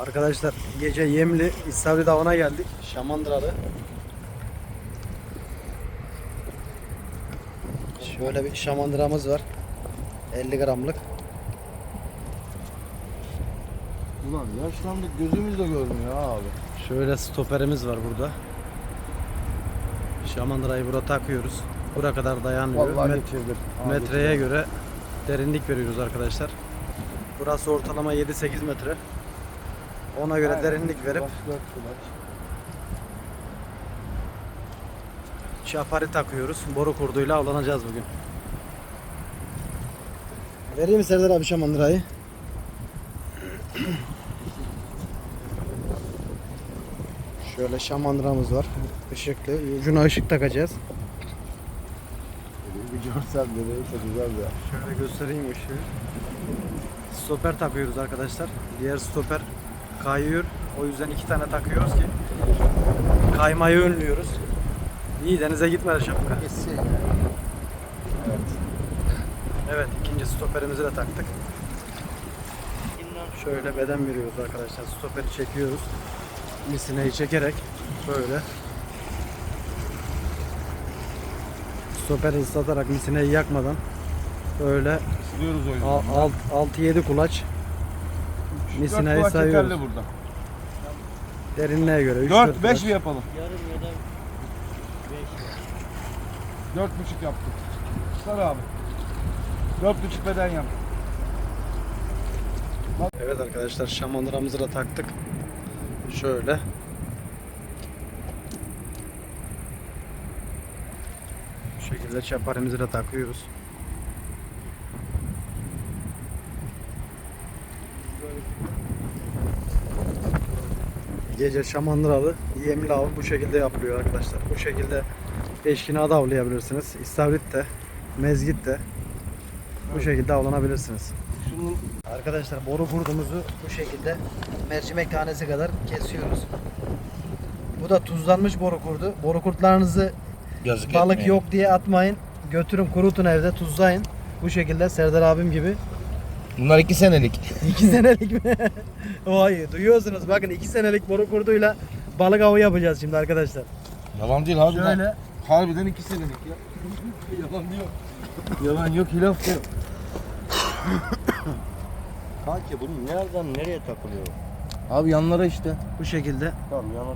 Arkadaşlar gece Yemli İstavrit Avı'na geldik. Şamandıralı. Şöyle bir şamandıramız var. 50 gramlık. Ulan yaşlandık gözümüz de görmüyor abi. Şöyle stoperimiz var burada. Şamandırayı burada takıyoruz. Buraya kadar dayanıyor. Vallahi Met- geçirdim. metreye göre derinlik veriyoruz arkadaşlar. Burası ortalama 7-8 metre. Ona göre derinlik verip şapari takıyoruz. Boru kurduyla avlanacağız bugün. Vereyim mi Serdar abi şamandırayı? Şöyle şamandıramız var. Işıklı. Ucuna ışık takacağız. Bir görsem nereyse güzel ya. Şöyle göstereyim ışığı. Stoper takıyoruz arkadaşlar. Diğer stoper kayıyor. O yüzden iki tane takıyoruz ki kaymayı önlüyoruz. İyi denize gitme şapka. Kesin. Evet ikinci stoperimizi de taktık. Şöyle beden veriyoruz arkadaşlar. Stoperi çekiyoruz. Misineyi çekerek böyle stoperi ıslatarak misineyi yakmadan böyle Siliyoruz o yüzden. 6-7 kulaç yeterli sayıyoruz. burada. Derinliğe göre 3 4 5 mi yapalım? Yarım ya da 5 Dört buçuk yaptık. Sar abi. Dört buçuk beden yap. Evet arkadaşlar şamandıramızı da taktık. Şöyle. Bu şekilde çaparimizi de takıyoruz. Gece şamandıralı yemli av bu şekilde yapılıyor arkadaşlar. Bu şekilde eşkina da avlayabilirsiniz. İstavrit de, mezgit de bu şekilde avlanabilirsiniz. Şunun Arkadaşlar boru kurdumuzu bu şekilde mercimek tanesi kadar kesiyoruz. Bu da tuzlanmış boru kurdu. Boru kurtlarınızı Yazık balık etmeyin. yok diye atmayın. Götürün kurutun evde tuzlayın. Bu şekilde Serdar abim gibi. Bunlar iki senelik. 2 senelik mi? Vay duyuyorsunuz bakın 2 senelik boru kurduyla balık avı yapacağız şimdi arkadaşlar. Yalan değil abi. Şöyle harbiden iki senelik ya. Yalan diyor. Yalan yok hilaf yok. Kanki bunu nereden nereye takılıyor? Abi yanlara işte. bu şekilde Tamam yana.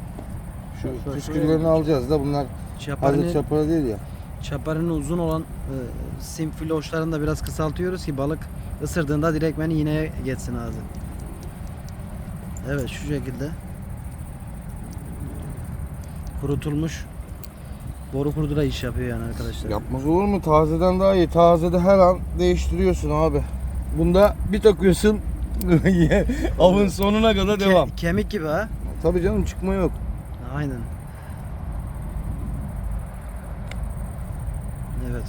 Şu püsküllerini alacağız da bunlar hazır çaparını, çapara değil ya. çaparının uzun olan e, sim filoşlarını da biraz kısaltıyoruz ki balık ısırdığında direktmen iğneye geçsin ağzı. Evet şu şekilde kurutulmuş boru kurdura iş yapıyor yani arkadaşlar. Yapmaz olur mu? Tazeden daha iyi. Tazede her an değiştiriyorsun abi. Bunda bir takıyorsun avın sonuna kadar Ke- devam. kemik gibi ha. Tabii canım çıkma yok. Aynen. Evet.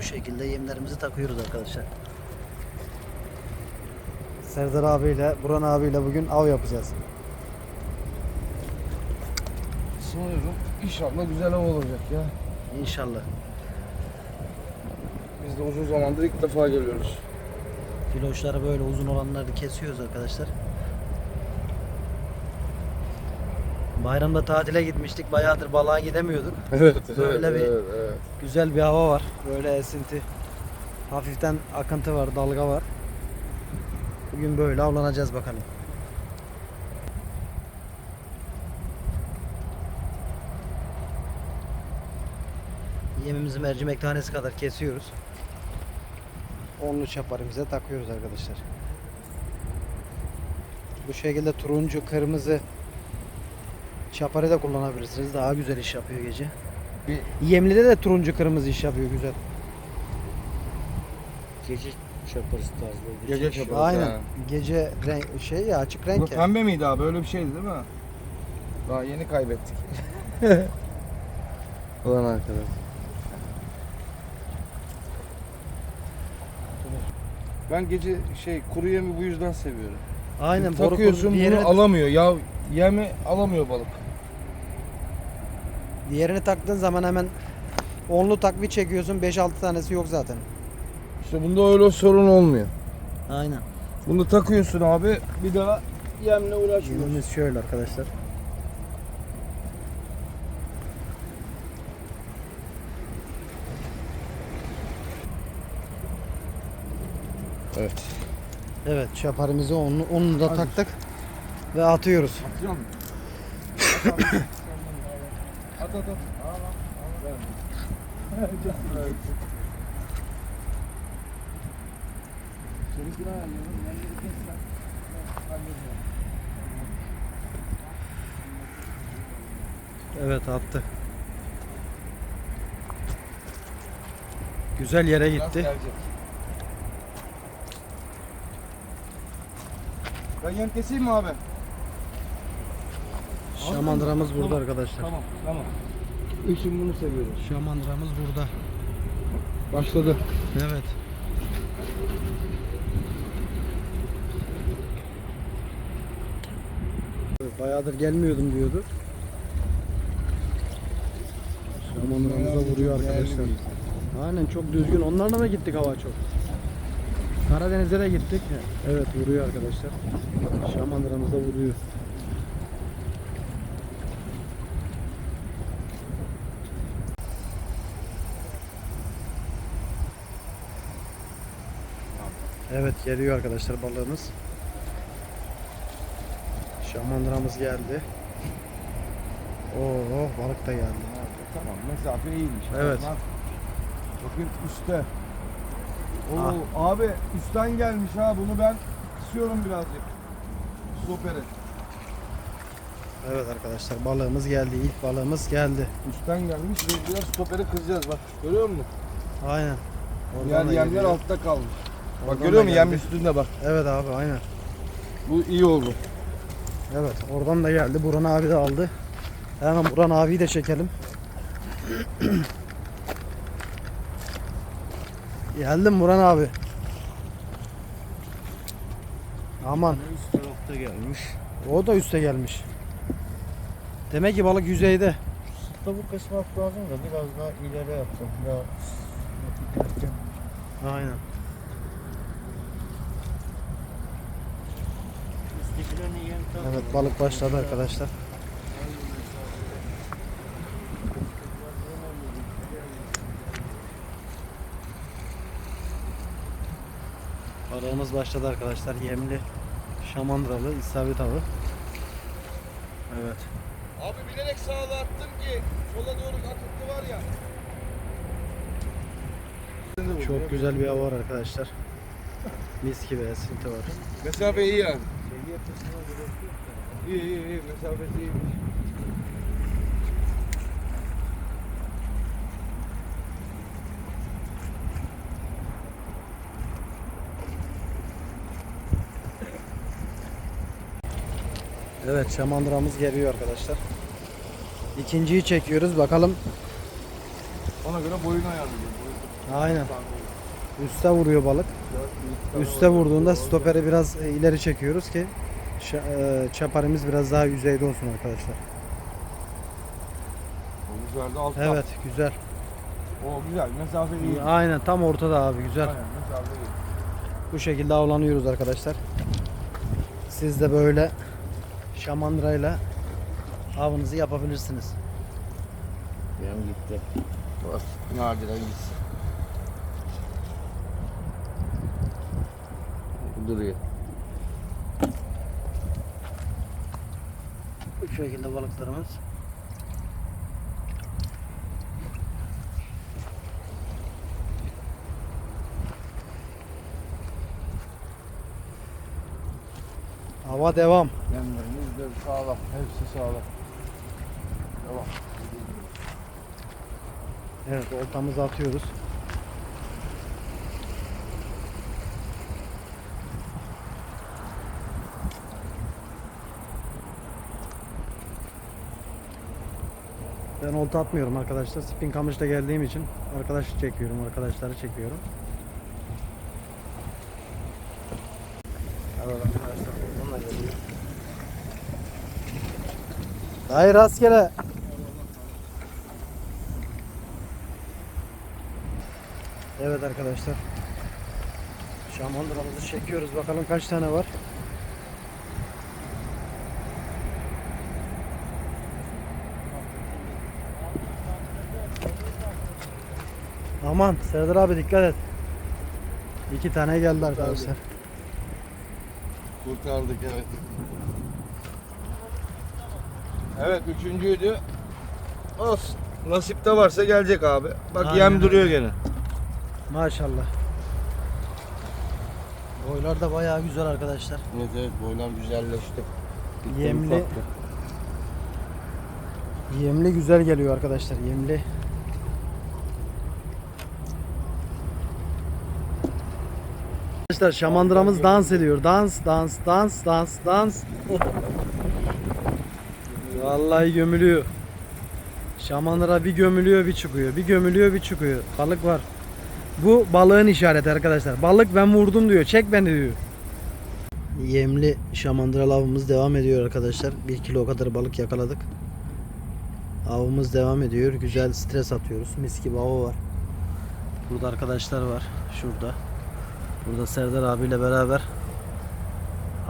Bu şekilde yemlerimizi takıyoruz arkadaşlar. Serdar abiyle, Buran abiyle bugün av yapacağız. Sanıyorum inşallah güzel av olacak ya. İnşallah. Biz de uzun zamandır ilk defa geliyoruz. Filoşları böyle uzun olanları kesiyoruz arkadaşlar. Bayramda tatile gitmiştik. Bayağıdır balığa gidemiyorduk. Evet, Böyle bir- evet, evet. Güzel bir hava var. Böyle esinti. Hafiften akıntı var, dalga var. Bugün böyle avlanacağız bakalım. Yemimizi mercimek tanesi kadar kesiyoruz. Onlu çaparımıza takıyoruz arkadaşlar. Bu şekilde turuncu, kırmızı çaparı da kullanabilirsiniz. Daha güzel iş yapıyor gece. Yemli'de de turuncu kırmızı iş yapıyor güzel. Gece çaparısı tarzı. Gece çaparı. Aynen. ha. Gece renk şey ya açık Bu renk ya. pembe miydi abi? Öyle bir şeydi değil mi? Daha yeni kaybettik. Ulan arkadaş. Ben gece şey kuru yemi bu yüzden seviyorum. Aynen Takıyorsun bunu alamıyor. Ya yemi alamıyor balık. Diğerini taktığın zaman hemen onlu takviye çekiyorsun 5-6 tanesi yok zaten. İşte bunda öyle sorun olmuyor. Aynen. Bunu takıyorsun abi. Bir daha yemle uğraşmıyorsun. Yemimiz şöyle arkadaşlar. Evet. Evet şaparimizi onu, onu da taktık ve atıyoruz. Atıyor musun? at at at. Evet attı. Güzel yere gitti. Ben yem keseyim mi abi? Şamandıramız burada arkadaşlar. Tamam tamam. Eşim bunu seviyor. Şamandıramız burada. Başladı. Evet. Bayağıdır gelmiyordum diyordu. Şamandıramıza vuruyor arkadaşlar. Aynen çok düzgün. Onlarla mı gittik hava çok? Karadeniz'e de gittik. Evet vuruyor arkadaşlar. Şamandıramıza vuruyor. Evet geliyor arkadaşlar balığımız. Şamandıramız geldi. Oo balık da geldi. Tamam mesafe iyiymiş. Evet. Bak, Bakın üstte. Ah. Oo, abi üstten gelmiş ha bunu ben kısıyorum birazcık. Stoperi. Evet arkadaşlar balığımız geldi. İlk balığımız geldi. Üstten gelmiş ve biraz stoperi kıracağız bak. Görüyor musun? Aynen. Diğer da yemler geliyor. altta kalmış. Oradan Bak görüyor da musun yem geldi. üstünde bak. Evet abi aynen. Bu iyi oldu. Evet oradan da geldi. Buran abi de aldı. Hemen Buran abiyi de çekelim. Geldim Buran abi. Aman Üst tarafta gelmiş. o da üste gelmiş. Demek ki balık yüzeyde. Tavuk kesmek lazım da biraz daha ileri yapsam. Daha. Aynen. Evet balık başladı arkadaşlar. Balığımız başladı arkadaşlar. Yemli şamandıralı isabet avı. Evet. Abi bilerek sağa attım ki sola doğru akıntı var ya. Çok güzel bir hava var arkadaşlar. Mis gibi esinti var. Mesafe iyi yani. İyi iyi iyi mesafesi iyiymiş. Evet şamandıramız geliyor arkadaşlar. İkinciyi çekiyoruz bakalım. Ona göre boyunu ayarlayacağım. Aynen. Üste vuruyor balık. Üste vurduğunda stoperi biraz e, ileri çekiyoruz ki e, çaparimiz biraz daha yüzeyde olsun arkadaşlar. Omuzlarda altta. Evet güzel. O güzel mesafe iyi. Aynen tam ortada abi güzel. Aynen mesafe iyi. Bu şekilde avlanıyoruz arkadaşlar. Siz de böyle şamandırayla avınızı yapabilirsiniz. Yem gitti. Bas. Nadiren gitsin. Duruyor. Bu şekilde balıklarımız. Hava devam. Yemlerimiz de sağlam. Hepsi sağlam. Devam. Evet oltamızı atıyoruz. Ben olta atmıyorum arkadaşlar. Spin kamışla geldiğim için arkadaş çekiyorum, arkadaşları çekiyorum. Hayır rastgele. Evet arkadaşlar. Şamandıramızı çekiyoruz. Bakalım kaç tane var. Aman Serdar abi dikkat et. İki tane geldi arkadaşlar. Kurtardık evet. Evet üçüncüydü. Olsun. Nasipte varsa gelecek abi. Bak Aynen yem öyle. duruyor gene. Maşallah. Boylar da bayağı güzel arkadaşlar. Evet evet boylar güzelleşti. Yemli. Yemli güzel geliyor arkadaşlar. Yemli. Arkadaşlar şamandıramız dans ediyor. Dans, dans, dans, dans, dans. Vallahi gömülüyor. Şamandıra bir gömülüyor bir çıkıyor. Bir gömülüyor bir çıkıyor. Balık var. Bu balığın işareti arkadaşlar. Balık ben vurdum diyor. Çek beni diyor. Yemli şamandıra avımız devam ediyor arkadaşlar. 1 kilo kadar balık yakaladık. Avımız devam ediyor. Güzel stres atıyoruz. Mis gibi avı var. Burada arkadaşlar var. Şurada. Burada Serdar abiyle beraber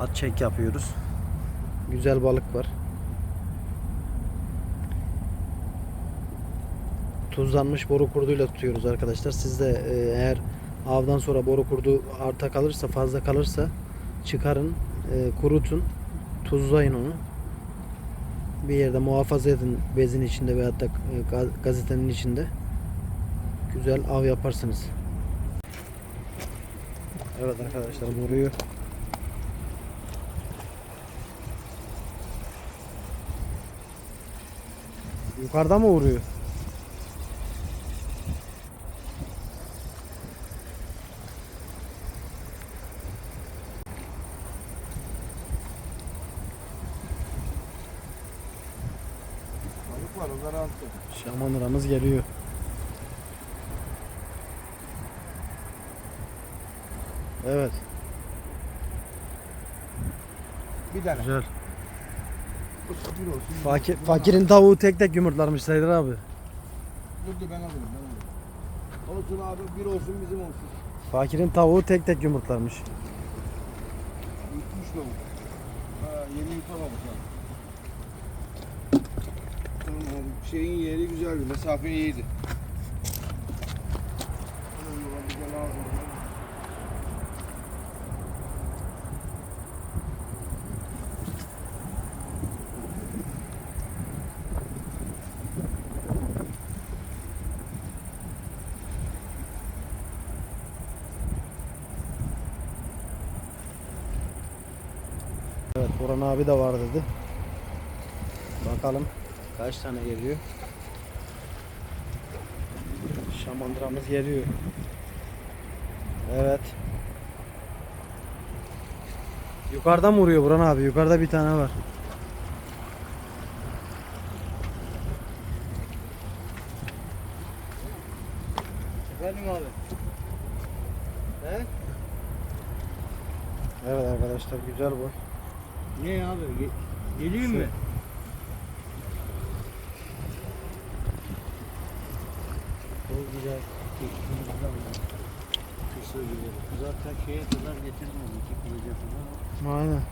at çek yapıyoruz. Güzel balık var. Tuzlanmış boru kurduyla tutuyoruz arkadaşlar. Siz de e, eğer avdan sonra boru kurdu arta kalırsa fazla kalırsa çıkarın, e, kurutun, tuzlayın onu. Bir yerde muhafaza edin bezin içinde veyahut da e, ga- gazetenin içinde. Güzel av yaparsınız. Evet arkadaşlar vuruyor. Yukarıda mı vuruyor? Şamandıramız geliyor. Evet, Bir tane. güzel. Bir olsun. Fakir, fakirin tavuğu tek tek yumurtlarmış Serdar abi. Dur dur ben alırım ben alırım. Olsun abi bir olsun bizim olsun. Fakirin tavuğu tek tek yumurtlarmış. Yutmuş lavuk. Ha yeni yutamamış ha. Tamam abi şeyin yeri güzeldi mesafe iyiydi. Tamam, ulan Orhan abi de var dedi. Bakalım kaç tane geliyor. Şamandıramız geliyor. Evet. Yukarıdan mı vuruyor Burhan abi? Yukarıda bir tane var. Efendim abi. He? Evet arkadaşlar güzel bu. Ne abi? Ge- geleyim mi? Çok güzel. Kısır güzel. Zaten şeye kadar getirdim. iki kılıca kadar. Aynen.